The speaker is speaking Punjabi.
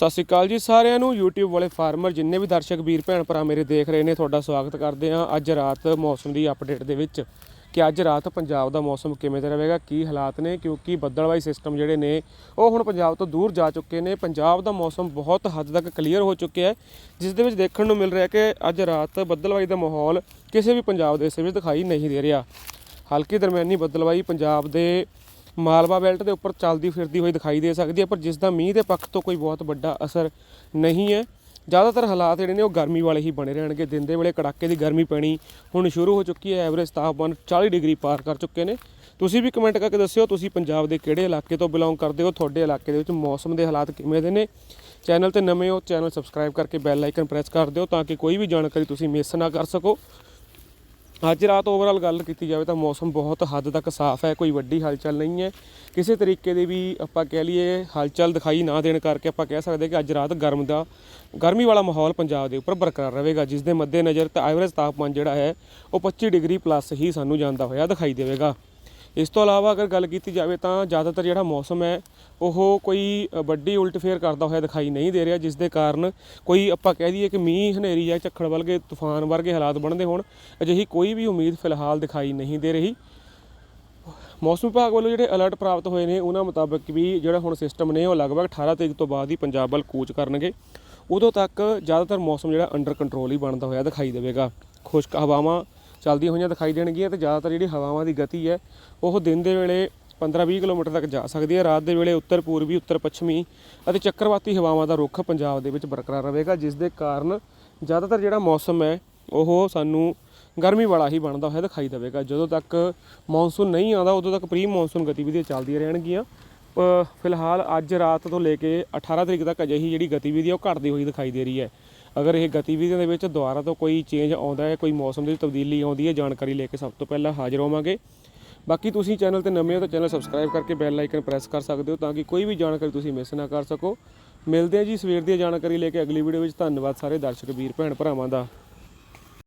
ਸਤਿ ਸ਼੍ਰੀ ਅਕਾਲ ਜੀ ਸਾਰਿਆਂ ਨੂੰ। YouTube ਵਾਲੇ ਫਾਰਮਰ ਜਿੰਨੇ ਵੀ ਦਰਸ਼ਕ ਵੀਰ, ਭੈਣ ਭਰਾ ਮੇਰੇ ਦੇਖ ਰਹੇ ਨੇ, ਤੁਹਾਡਾ ਸਵਾਗਤ ਕਰਦੇ ਹਾਂ ਅੱਜ ਰਾਤ ਮੌਸਮ ਦੀ ਅਪਡੇਟ ਦੇ ਵਿੱਚ ਕਿ ਅੱਜ ਰਾਤ ਪੰਜਾਬ ਦਾ ਮੌਸਮ ਕਿਵੇਂ ਦਾ ਰਹੇਗਾ, ਕੀ ਹਾਲਾਤ ਨੇ, ਕਿਉਂਕਿ ਬੱਦਲਵਾਈ ਸਿਸਟਮ ਜਿਹੜੇ ਨੇ, ਉਹ ਹੁਣ ਪੰਜਾਬ ਤੋਂ ਦੂਰ ਜਾ ਚੁੱਕੇ ਨੇ। ਪੰਜਾਬ ਦਾ ਮੌਸਮ ਬਹੁਤ ਹੱਦ ਤੱਕ ਕਲੀਅਰ ਹੋ ਚੁੱਕਿਆ ਹੈ, ਜਿਸ ਦੇ ਵਿੱਚ ਦੇਖਣ ਨੂੰ ਮਿਲ ਰਿਹਾ ਕਿ ਅੱਜ ਰਾਤ ਬੱਦਲਵਾਈ ਦਾ ਮਾਹੌਲ ਕਿਸੇ ਵੀ ਪੰਜਾਬ ਦੇ ਹਿੱਸੇ ਵਿੱਚ ਦਿਖਾਈ ਨਹੀਂ ਦੇ ਰਿਹਾ। ਹਲਕੀ ਦਰਮਿਆਨੀ ਬੱਦਲਵਾਈ ਪੰਜਾਬ ਦੇ ਮਾਲਵਾ ਬੈਲਟ ਦੇ ਉੱਪਰ ਚੱਲਦੀ ਫਿਰਦੀ ਹੋਈ ਦਿਖਾਈ ਦੇ ਸਕਦੀ ਹੈ, ਪਰ ਜਿਸ ਦਾ ਮੀਂਹ ਦੇ ਪੱਖ ਤੋਂ ਕੋਈ ਬਹੁਤ ਵੱਡਾ ਅਸਰ ਨਹੀਂ ਹੈ। ਜ਼ਿਆਦਾਤਰ ਹਾਲਾਤ ਜਿਹੜੇ ਨੇ ਉਹ ਗਰਮੀ ਵਾਲੇ ਹੀ ਬਣੇ ਰਹਿਣਗੇ। ਦਿਨ ਦੇ ਵੇਲੇ ਕੜਾਕੇ ਦੀ ਗਰਮੀ ਪੈਣੀ ਹੁਣ ਸ਼ੁਰੂ ਹੋ ਚੁੱਕੀ ਹੈ। ਐਵਰੇਜ ਤਾਪਮਾਨ 40 ਡਿਗਰੀ ਪਾਰ ਕਰ ਚੁੱਕੇ ਨੇ। ਤੁਸੀਂ ਵੀ ਕਮੈਂਟ ਕਰਕੇ ਦੱਸਿਓ, ਤੁਸੀਂ ਪੰਜਾਬ ਦੇ ਕਿਹੜੇ ਇਲਾਕੇ ਤੋਂ ਬਿਲੋਂਗ ਕਰਦੇ ਹੋ? ਤੁਹਾਡੇ ਇਲਾਕੇ ਦੇ ਵਿੱਚ ਮੌਸਮ ਦੇ ਹਾਲਾਤ ਕਿਵੇਂ ਦੇ ਨੇ? ਚੈਨਲ ਤੇ ਨਵੇਂ ਹੋ, ਚੈਨਲ ਸਬਸਕ੍ਰਾਈਬ ਕਰਕੇ ਬੈਲ ਆਈਕਨ ਪ੍ਰੈਸ ਕਰ ਦਿਓ ਤਾਂ ਕਿ ਕੋਈ ਵੀ ਜਾਣਕਾਰੀ ਤੁਸੀਂ ਮਿਸ ਨਾ ਕਰ ਸਕੋ। ਅੱਜ ਰਾਤ ਓਵਰਆਲ ਗੱਲ ਕੀਤੀ ਜਾਵੇ ਤਾਂ ਮੌਸਮ ਬਹੁਤ ਹੱਦ ਤੱਕ ਸਾਫ਼ ਹੈ, ਕੋਈ ਵੱਡੀ ਹਲਚਲ ਨਹੀਂ ਹੈ। ਕਿਸੇ ਤਰੀਕੇ ਦੀ ਵੀ ਆਪਾਂ ਕਹਿ ਲਈਏ ਹਲਚਲ ਦਿਖਾਈ ਨਾ ਦੇਣ ਕਰਕੇ ਆਪਾਂ ਕਹਿ ਸਕਦੇ ਕਿ ਅੱਜ ਰਾਤ ਗਰਮ ਦਾ, ਗਰਮੀ ਵਾਲਾ ਮਾਹੌਲ ਪੰਜਾਬ ਦੇ ਉੱਪਰ ਬਰਕਰਾਰ ਰਹੇਗਾ ਜਿਸ ਦੇ ਮੱਦੇ ਨਜ਼ਰ ਤਾਂ ਐਵਰੇਜ ਤਾਪਮਾਨ ਜਿਹੜਾ ਹੈ ਉਹ 25 ਡਿਗਰੀ ਪਲੱਸ ਹੀ ਸਾਨੂੰ ਜਾਂਦਾ ਹੋਇਆ ਦਿਖਾਈ ਦੇਵੇਗਾ। ਇਸ ਤੋਂ ਇਲਾਵਾ ਅਗਰ ਗੱਲ ਕੀਤੀ ਜਾਵੇ ਤਾਂ ਜ਼ਿਆਦਾਤਰ ਜਿਹੜਾ ਮੌਸਮ ਹੈ ਉਹ ਕੋਈ ਅ, ਵੱਡੀ ਉਲਟਫੇਰ ਕਰਦਾ ਹੋਇਆ ਦਿਖਾਈ ਨਹੀਂ ਦੇ ਰਿਹਾ ਜਿਸ ਦੇ ਕਾਰਨ ਕੋਈ ਆਪਾਂ ਕਹਿ ਦਈਏ ਕਿ ਮੀਂਹ ਹਨੇਰੀ ਜਾਂ ਝੱਖੜ ਵਰਗੇ ਤੂਫਾਨ ਵਰਗੇ ਹਾਲਾਤ ਬਣਦੇ ਹੋਣ ਅਜਿਹੀ ਕੋਈ ਵੀ ਉਮੀਦ ਫਿਲਹਾਲ ਦਿਖਾਈ ਨਹੀਂ ਦੇ ਰਹੀ। ਮੌਸਮ ਵਿਭਾਗ ਵੱਲੋਂ ਜਿਹੜੇ ਅਲਰਟ ਪ੍ਰਾਪਤ ਹੋਏ ਨੇ ਉਹਨਾਂ ਮੁਤਾਬਕ ਵੀ ਜਿਹੜਾ ਹੁਣ ਸਿਸਟਮ ਨੇ ਉਹ ਲਗਭਗ 18 ਤਰੀਕ ਤੋਂ ਬਾਅਦ ਹੀ ਪੰਜਾਬ ਵੱਲ ਕੂਚ ਕਰਨਗੇ। ਉਦੋਂ ਤੱਕ ਜ਼ਿਆਦਾਤਰ ਮੌਸਮ ਜਿਹੜਾ ਅੰਡਰ ਕੰਟਰੋਲ ਹੀ ਬਣਦਾ ਹੋਇਆ ਦਿਖਾਈ ਦੇਵੇਗਾ। ਖੁਸ਼ਕ ਹਵਾਵਾਂ ਚੱਲਦੀਆਂ ਹੋਈਆਂ ਦਿਖਾਈ ਦੇਣਗੀਆਂ ਤੇ ਜ਼ਿਆਦਾਤਰ ਜਿਹੜੀ ਹਵਾਵਾਂ ਦੀ ਗਤੀ ਹੈ, ਉਹ ਦਿਨ ਦੇ ਵੇਲੇ 15-20 ਕਿਲੋਮੀਟਰ ਤੱਕ ਜਾ ਸਕਦੀ ਹੈ, ਰਾਤ ਦੇ ਵੇਲੇ ਉੱਤਰ ਪੂਰਬੀ, ਉੱਤਰ ਪੱਛਮੀ ਅਤੇ ਚੱਕਰਵਾਤੀ ਹਵਾਵਾਂ ਦਾ ਰੁੱਖ ਪੰਜਾਬ ਦੇ ਵਿੱਚ ਬਰਕਰਾਰ ਰਹੇਗਾ, ਜਿਸ ਦੇ ਕਾਰਨ ਜ਼ਿਆਦਾਤਰ ਜਿਹੜਾ ਮੌਸਮ ਹੈ, ਉਹ ਸਾਨੂੰ ਗਰਮੀ ਵਾਲਾ ਹੀ ਬਣਦਾ ਹੋਇਆ ਦਿਖਾਈ ਦੇਵੇਗਾ। ਜਦੋਂ ਤੱਕ ਮੌਨਸੂਨ ਨਹੀਂ ਆਉਂਦਾ, ਉਦੋਂ ਤੱਕ ਪ੍ਰੀ ਮੌਨਸੂਨ ਗਤੀਵਿਧੀਆਂ ਚੱਲਦੀਆਂ ਰਹਿਣਗੀਆਂ। ਫਿਲਹਾਲ ਅੱਜ ਰਾਤ ਤੋਂ ਲੈ ਕੇ 18 ਤਰੀਕ ਤੱਕ ਅਜਿਹੀ ਜਿਹੜੀ ਗਤੀਵਿਧੀ ਹੈ, ਉਹ ਘਟਦੀ ਹੋਈ ਦਿਖਾਈ ਦੇ ਰਹੀ ਹੈ। ਅਗਰ ਇਹ ਗਤੀਵਿਧੀਆਂ ਦੇ ਵਿੱਚ ਦੁਬਾਰਾ ਤੋਂ ਕੋਈ ਚੇਂਜ ਆਉਂਦਾ ਹੈ, ਕੋਈ ਮੌਸਮ ਦੀ ਤਬਦੀਲੀ ਆਉਂਦੀ ਹੈ, ਜਾਣਕਾਰੀ ਲੈ ਕੇ ਸਭ ਤੋਂ ਪਹਿਲਾਂ ਹਾਜ਼ਰ ਹੋਵਾਂਗੇ। ਬਾਕੀ ਤੁਸੀਂ ਚੈਨਲ ਤੇ ਨਵੇਂ ਹੋ ਤਾਂ ਚੈਨਲ ਸਬਸਕ੍ਰਾਈਬ ਕਰਕੇ ਬੈਲ ਆਈਕਨ ਪ੍ਰੈਸ ਕਰ ਸਕਦੇ ਹੋ ਤਾਂ ਕਿ ਕੋਈ ਵੀ ਜਾਣਕਾਰੀ ਤੁਸੀਂ ਮਿਸ ਨਾ ਕਰ ਸਕੋ। ਮਿਲਦੇ ਹਾਂ ਜੀ ਸਵੇਰ ਦੀ ਜਾਣਕਾਰੀ ਲੈ ਕੇ ਅਗਲੀ ਵੀਡੀਓ ਵਿੱਚ। ਧੰਨਵਾਦ ਸਾਰੇ ਦਰਸ਼ਕ, ਵੀਰ, ਭੈਣ, ਭਰਾਵਾਂ ਦਾ।